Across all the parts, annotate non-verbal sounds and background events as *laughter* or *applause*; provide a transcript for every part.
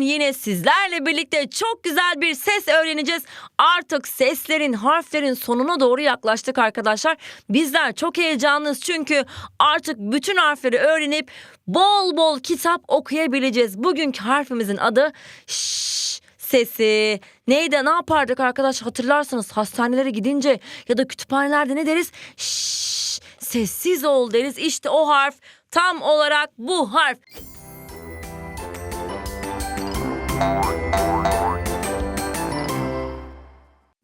Bugün yine sizlerle birlikte çok güzel bir ses öğreneceğiz. Artık seslerin, harflerin sonuna doğru yaklaştık arkadaşlar. Bizler çok heyecanlıyız çünkü artık bütün harfleri öğrenip bol bol kitap okuyabileceğiz. Bugünkü harfimizin adı Ş sesi. Neydi ne yapardık arkadaş hatırlarsanız hastanelere gidince ya da kütüphanelerde ne deriz? Şşş sessiz ol deriz. İşte o harf tam olarak bu harf.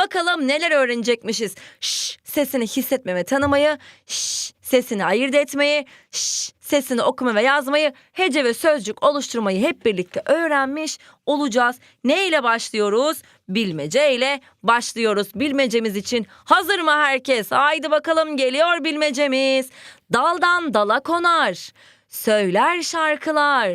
Bakalım neler öğrenecekmişiz. Şş sesini hissetme ve tanımayı, şş sesini ayırt etmeyi, şş sesini okuma ve yazmayı, hece ve sözcük oluşturmayı hep birlikte öğrenmiş olacağız. Ne ile başlıyoruz? Bilmece ile başlıyoruz. Bilmecemiz için hazır mı herkes? Haydi bakalım geliyor bilmecemiz. Daldan dala konar, söyler şarkılar.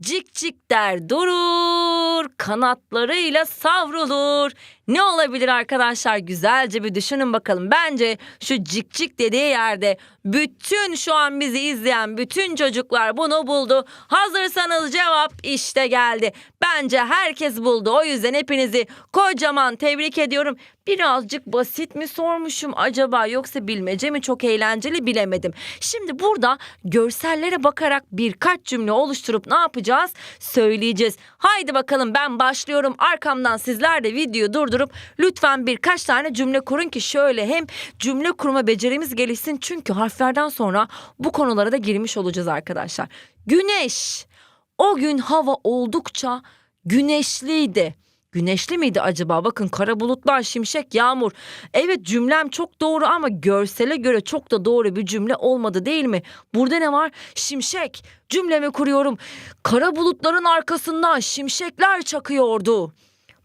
Cik cik der durur, kanatlarıyla savrulur. Ne olabilir arkadaşlar? Güzelce bir düşünün bakalım. Bence şu cik cik dediği yerde bütün şu an bizi izleyen bütün çocuklar bunu buldu. Hazırsanız cevap işte geldi. Bence herkes buldu. O yüzden hepinizi kocaman tebrik ediyorum. Birazcık basit mi sormuşum acaba yoksa bilmece mi çok eğlenceli bilemedim. Şimdi burada görsellere bakarak birkaç cümle oluşturup ne yapacağız? Söyleyeceğiz. Haydi bakalım ben başlıyorum. Arkamdan sizler de videoyu durdurup lütfen birkaç tane cümle kurun ki şöyle hem cümle kurma becerimiz gelişsin. Çünkü harflerden sonra bu konulara da girmiş olacağız arkadaşlar. Güneş. O gün hava oldukça güneşliydi. Güneşli miydi acaba? Bakın kara bulutlar, şimşek, yağmur. Evet cümlem çok doğru ama görsele göre çok da doğru bir cümle olmadı değil mi? Burada ne var? Şimşek. Cümlemi kuruyorum. Kara bulutların arkasından şimşekler çakıyordu.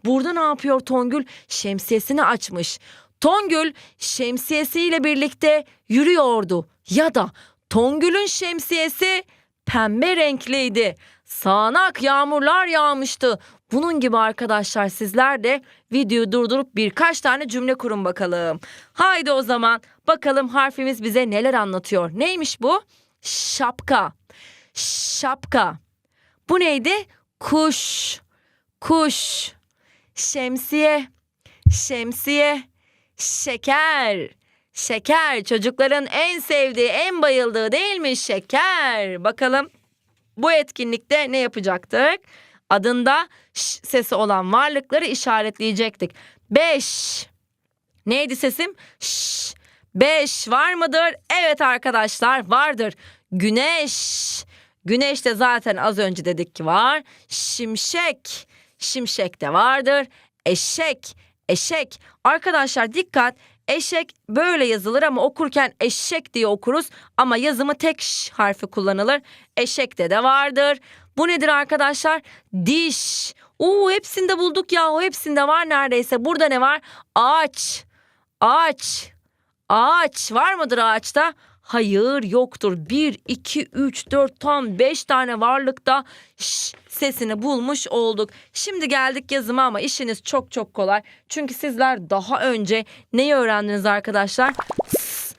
Burada ne yapıyor Tongül? Şemsiyesini açmış. Tongül şemsiyesiyle birlikte yürüyordu. Ya da Tongül'ün şemsiyesi pembe renkliydi. Sağanak yağmurlar yağmıştı. Bunun gibi arkadaşlar sizler de videoyu durdurup birkaç tane cümle kurun bakalım. Haydi o zaman bakalım harfimiz bize neler anlatıyor. Neymiş bu? Şapka. Şapka. Bu neydi? Kuş. Kuş. Şemsiye. Şemsiye. Şeker. Şeker çocukların en sevdiği, en bayıldığı değil mi? Şeker. Bakalım bu etkinlikte ne yapacaktık? Adında ş sesi olan varlıkları işaretleyecektik. Beş. Neydi sesim? Ş. Beş var mıdır? Evet arkadaşlar vardır. Güneş. Güneş de zaten az önce dedik ki var. Şimşek. Şimşek de vardır. Eşek. Eşek. Arkadaşlar dikkat. Eşek böyle yazılır ama okurken eşek diye okuruz ama yazımı tek ş harfi kullanılır. Eşekte de vardır. Bu nedir arkadaşlar? Diş. Oo hepsinde bulduk ya. O hepsinde var neredeyse. Burada ne var? Ağaç. Ağaç. Ağaç. Var mıdır ağaçta? Hayır yoktur. 1, 2, 3, 4 tam 5 tane varlıkta ş sesini bulmuş olduk. Şimdi geldik yazıma ama işiniz çok çok kolay. Çünkü sizler daha önce neyi öğrendiniz arkadaşlar?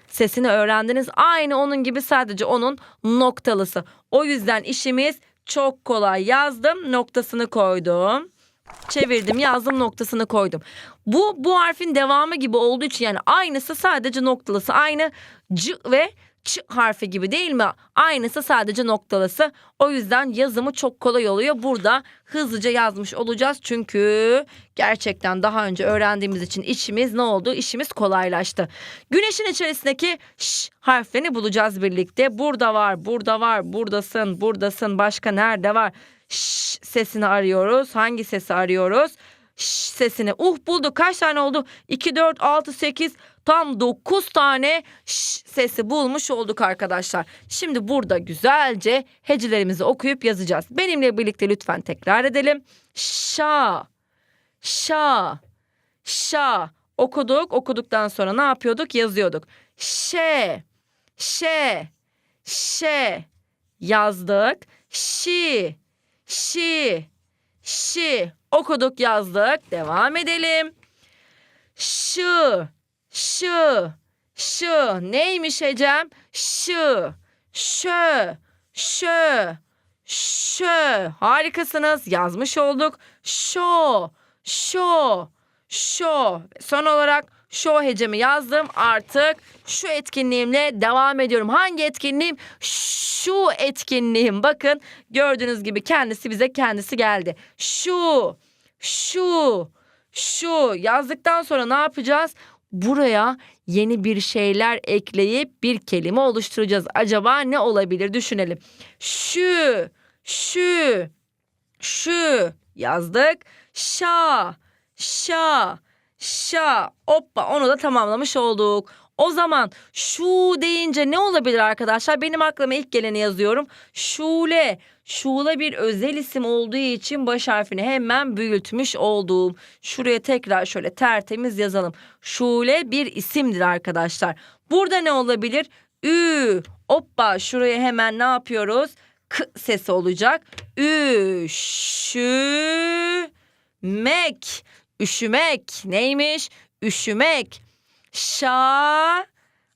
Sesini öğrendiniz. Aynı onun gibi sadece onun noktalısı. O yüzden işimiz çok kolay. Yazdım noktasını koydum. Çevirdim yazdım noktasını koydum. Bu bu harfin devamı gibi olduğu için yani aynısı sadece noktalısı. Aynı c ve ç harfi gibi değil mi? Aynısı sadece noktalısı. O yüzden yazımı çok kolay oluyor. Burada hızlıca yazmış olacağız. Çünkü gerçekten daha önce öğrendiğimiz için işimiz ne oldu? İşimiz kolaylaştı. Güneşin içerisindeki ş harflerini bulacağız birlikte. Burada var, burada var, buradasın, buradasın. Başka nerede var? Ş sesini arıyoruz. Hangi sesi arıyoruz? Ş sesini. Uh bulduk. Kaç tane oldu? 2, 4, 6, 8 tam 9 tane ş sesi bulmuş olduk arkadaşlar. Şimdi burada güzelce hecelerimizi okuyup yazacağız. Benimle birlikte lütfen tekrar edelim. Şa, şa, şa. Okuduk. Okuduktan sonra ne yapıyorduk? Yazıyorduk. Şe, şe, şe. Yazdık. Şi, şi, şi. Okuduk yazdık. Devam edelim. Şı, şı, şı. Neymiş Ecem? Şı, şö, şö, Şö. Harikasınız. Yazmış olduk. Şo. Şo. Şo. Son olarak şo hecemi yazdım. Artık şu etkinliğimle devam ediyorum. Hangi etkinliğim? Şu etkinliğim. Bakın gördüğünüz gibi kendisi bize kendisi geldi. Şu. Şu. Şu. Yazdıktan sonra ne yapacağız? Buraya yeni bir şeyler ekleyip bir kelime oluşturacağız. Acaba ne olabilir düşünelim. Şu, şu, şu yazdık. Şa, şa, şa. Hoppa onu da tamamlamış olduk. O zaman şu deyince ne olabilir arkadaşlar? Benim aklıma ilk geleni yazıyorum. Şule. Şule bir özel isim olduğu için baş harfini hemen büyütmüş oldum. Şuraya tekrar şöyle tertemiz yazalım. Şule bir isimdir arkadaşlar. Burada ne olabilir? Ü. Hoppa şuraya hemen ne yapıyoruz? K sesi olacak. Üşümek. Üşümek neymiş? Üşümek. Şa.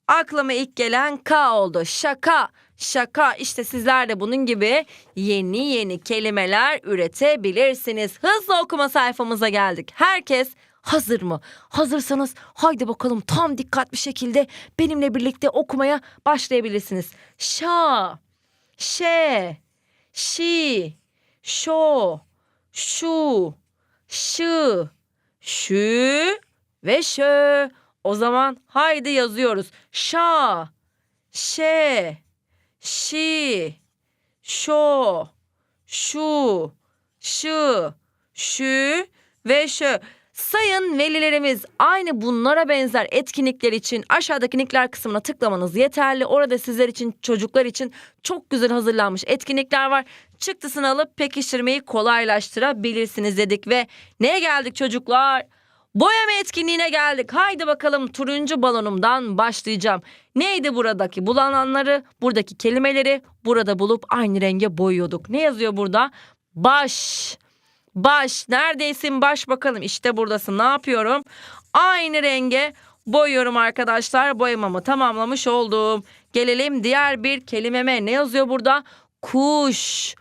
Aklıma ilk gelen K oldu. Şaka. Şaka işte sizler de bunun gibi yeni yeni kelimeler üretebilirsiniz. Hızlı okuma sayfamıza geldik. Herkes hazır mı? Hazırsanız haydi bakalım tam dikkat bir şekilde benimle birlikte okumaya başlayabilirsiniz. Şa, şe, şi, şo, şu, şı, şü ve şö. O zaman haydi yazıyoruz. Şa, şe, şi, şo, şu, şı, şü ve şö. Sayın velilerimiz aynı bunlara benzer etkinlikler için aşağıdaki linkler kısmına tıklamanız yeterli. Orada sizler için çocuklar için çok güzel hazırlanmış etkinlikler var. Çıktısını alıp pekiştirmeyi kolaylaştırabilirsiniz dedik ve neye geldik çocuklar? Boyama etkinliğine geldik. Haydi bakalım turuncu balonumdan başlayacağım. Neydi buradaki bulananları, buradaki kelimeleri burada bulup aynı renge boyuyorduk. Ne yazıyor burada? Baş. Baş. Neredeysin baş bakalım. İşte buradasın. Ne yapıyorum? Aynı renge boyuyorum arkadaşlar. Boyamamı tamamlamış oldum. Gelelim diğer bir kelimeme. Ne yazıyor burada? Kuş.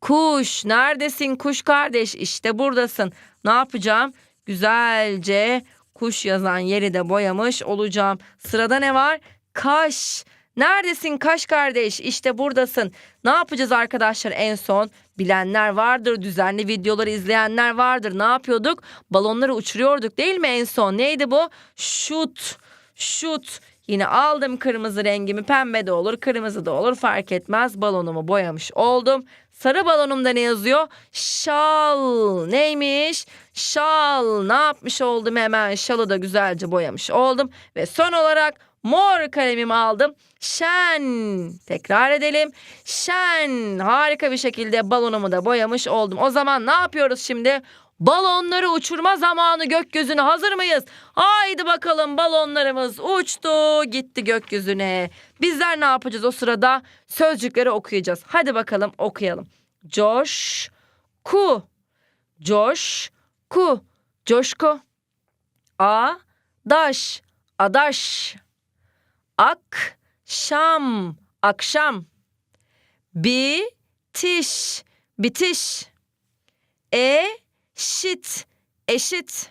Kuş. Neredesin kuş kardeş? İşte buradasın. Ne yapacağım? Güzelce kuş yazan yeri de boyamış olacağım. Sırada ne var? Kaş. Neredesin kaş kardeş? İşte buradasın. Ne yapacağız arkadaşlar en son? Bilenler vardır, düzenli videoları izleyenler vardır. Ne yapıyorduk? Balonları uçuruyorduk değil mi en son? Neydi bu? Şut. Şut. Yine aldım kırmızı rengimi pembe de olur kırmızı da olur fark etmez balonumu boyamış oldum. Sarı balonumda ne yazıyor? Şal neymiş? Şal ne yapmış oldum hemen şalı da güzelce boyamış oldum. Ve son olarak mor kalemimi aldım. Şen tekrar edelim. Şen harika bir şekilde balonumu da boyamış oldum. O zaman ne yapıyoruz şimdi? Balonları uçurma zamanı gökyüzüne hazır mıyız? Haydi bakalım balonlarımız uçtu gitti gökyüzüne. Bizler ne yapacağız o sırada? Sözcükleri okuyacağız. Hadi bakalım okuyalım. Coş, ku, coş, ku, coşku. A, daş, adaş. Ak, şam, akşam. Bitiş, bitiş. E, şit, eşit.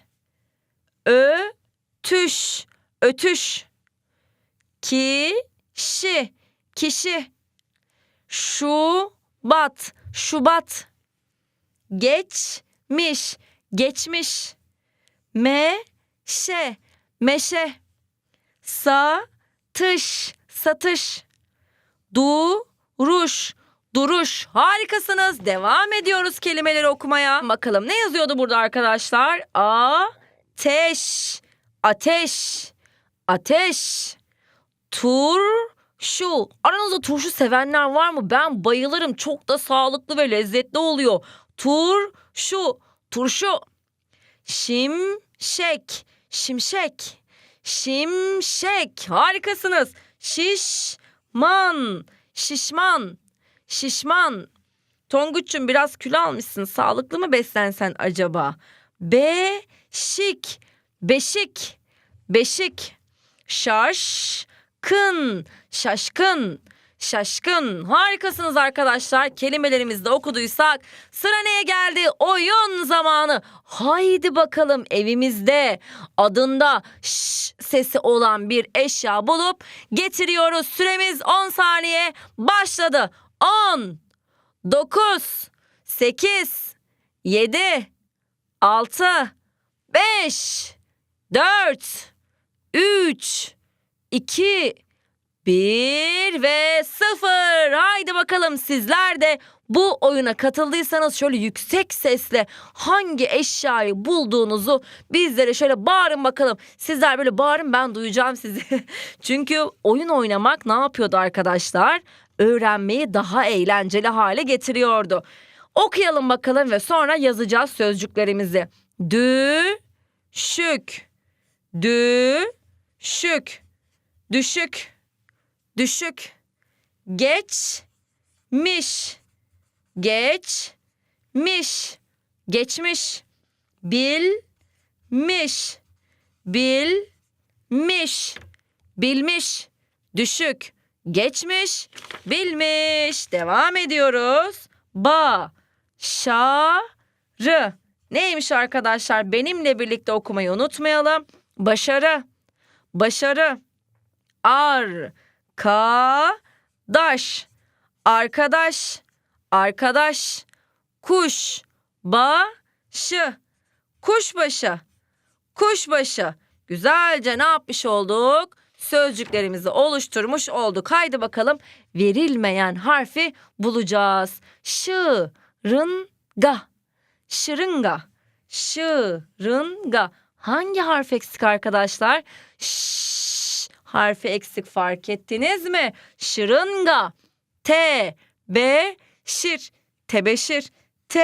Ötüş, ötüş. Kişi, kişi. Şubat, şubat. Geçmiş, geçmiş. Meşe, meşe. Satış, satış. Duruş, duruş. Harikasınız. Devam ediyoruz kelimeleri okumaya. Bakalım ne yazıyordu burada arkadaşlar? Ateş, ateş, ateş. Turşu. Aranızda turşu sevenler var mı? Ben bayılırım. Çok da sağlıklı ve lezzetli oluyor. Turşu, turşu. Şimşek, şimşek. Şimşek. Harikasınız. Şişman, şişman, şişman. Tonguç'cum biraz kilo almışsın. Sağlıklı mı beslensen acaba? Beşik, beşik, beşik. Şaşkın, şaşkın, şaşkın. Harikasınız arkadaşlar. Kelimelerimizi de okuduysak sıra neye geldi? Oyun zamanı. Haydi bakalım evimizde adında ş sesi olan bir eşya bulup getiriyoruz. Süremiz 10 saniye başladı. 10, 9, 8, 7, 6, 5, 4, 3, 2, 1 ve 0. Haydi bakalım sizler de bu oyuna katıldıysanız şöyle yüksek sesle hangi eşyayı bulduğunuzu bizlere şöyle bağırın bakalım. Sizler böyle bağırın ben duyacağım sizi. *laughs* Çünkü oyun oynamak ne yapıyordu arkadaşlar? Öğrenmeyi daha eğlenceli hale getiriyordu. Okuyalım bakalım ve sonra yazacağız sözcüklerimizi. Düşük, düşük, düşük, düşük, geçmiş, geçmiş, geçmiş, bilmiş, bilmiş, bilmiş, düşük, geçmiş, bilmiş. Devam ediyoruz. Ba, şa, rı. Neymiş arkadaşlar? Benimle birlikte okumayı unutmayalım. Başarı, başarı, ar, ka, daş, arkadaş, arkadaş, kuş, başı, kuşbaşı, kuşbaşı. Güzelce ne yapmış olduk? Sözcüklerimizi oluşturmuş olduk. Haydi bakalım verilmeyen harfi bulacağız. Şırınga, şırınga, şırınga. Hangi harf eksik arkadaşlar? Ş harfi eksik fark ettiniz mi? Şırınga. T, B, şir, tebeşir, T,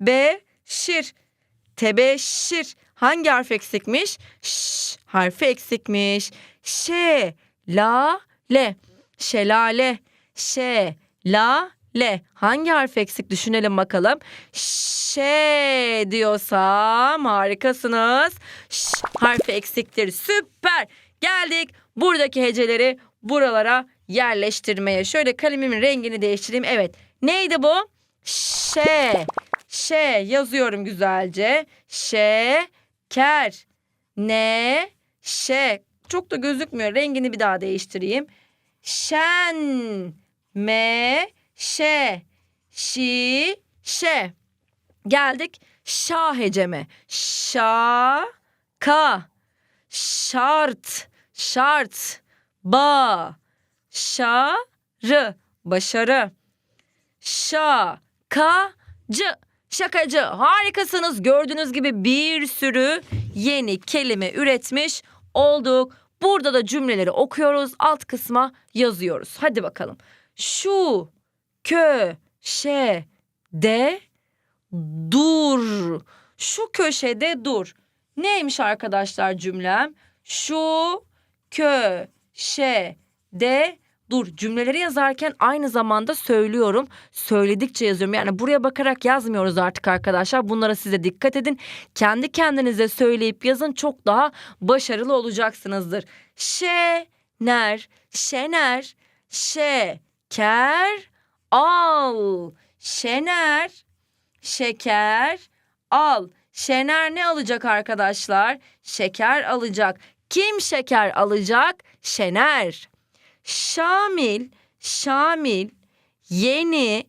B, şir, tebeşir. Hangi harf eksikmiş? Ş harfi eksikmiş. Ş, la, le, şelale. Hangi harf eksik düşünelim bakalım. Ş diyorsam harikasınız. Ş harfi eksiktir. Süper. Geldik buradaki heceleri buralara yerleştirmeye. Şöyle kalemimin rengini değiştireyim. Evet. Neydi bu? Ş. Ş yazıyorum güzelce. Şeker. Ne? Ş. Çok da gözükmüyor. Rengini bir daha değiştireyim. Şen. Me. Şe. Şi. Şe. Geldik şa heceme. Şa. Ka. Şart. Şart. Ba. Şarı. Başarı. Şakacı. Şakacı. Harikasınız. Gördüğünüz gibi bir sürü yeni kelime üretmiş olduk. Burada da cümleleri okuyoruz. Alt kısma yazıyoruz. Hadi bakalım. Şu köşede dur. Şu köşede dur. Neymiş arkadaşlar cümlem? Şu köşede dur. Cümleleri yazarken aynı zamanda söylüyorum. Söyledikçe yazıyorum. Yani buraya bakarak yazmıyoruz artık arkadaşlar. Bunlara size dikkat edin. Kendi kendinize söyleyip yazın çok daha başarılı olacaksınızdır. Şener, şener, şeker, al. Şener, şeker, al. Şener ne alacak arkadaşlar? Şeker alacak. Kim şeker alacak? Şener. Şamil, Şamil yeni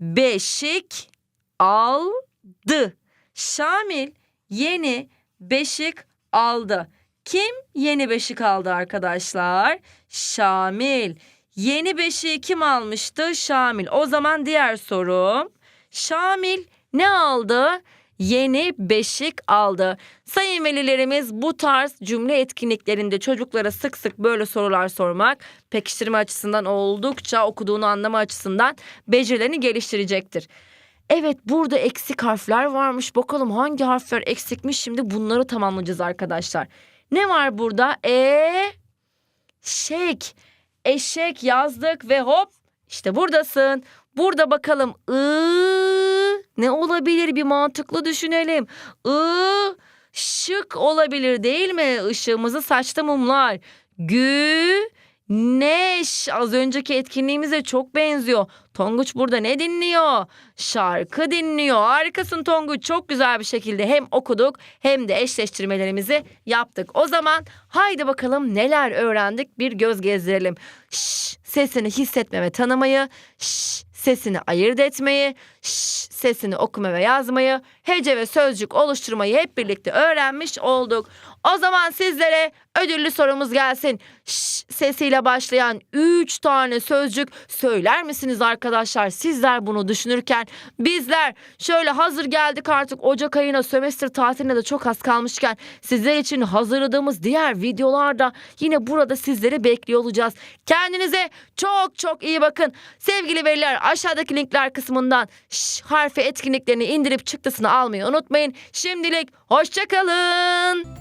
beşik aldı. Şamil yeni beşik aldı. Kim yeni beşik aldı arkadaşlar? Şamil. Yeni beşiği kim almıştı? Şamil. O zaman diğer sorum. Şamil ne aldı? Yeni beşik aldı. Sayın velilerimiz bu tarz cümle etkinliklerinde çocuklara sık sık böyle sorular sormak pekiştirme açısından oldukça okuduğunu anlama açısından becerilerini geliştirecektir. Evet burada eksik harfler varmış. Bakalım hangi harfler eksikmiş şimdi bunları tamamlayacağız arkadaşlar. Ne var burada? E şek. Eşek yazdık ve hop işte buradasın. Burada bakalım ı ne olabilir bir mantıklı düşünelim. I şık olabilir değil mi? Işığımızı saçta mumlar. Gü Neş az önceki etkinliğimize çok benziyor. Tonguç burada ne dinliyor? Şarkı dinliyor. Harikasın Tonguç. Çok güzel bir şekilde hem okuduk hem de eşleştirmelerimizi yaptık. O zaman haydi bakalım neler öğrendik bir göz gezdirelim. Şş, sesini hissetme ve tanımayı, şş, sesini ayırt etmeyi, şş, sesini okuma ve yazmayı, hece ve sözcük oluşturmayı hep birlikte öğrenmiş olduk. O zaman sizlere ödüllü sorumuz gelsin. Şş, sesiyle başlayan 3 tane sözcük söyler misiniz arkadaşlar? Sizler bunu düşünürken bizler şöyle hazır geldik artık Ocak ayına sömestr tatiline de çok az kalmışken sizler için hazırladığımız diğer videolarda yine burada sizleri bekliyor olacağız. Kendinize çok çok iyi bakın. Sevgili veliler aşağıdaki linkler kısmından şş, harfi etkinliklerini indirip çıktısını almayı unutmayın. Şimdilik hoşçakalın.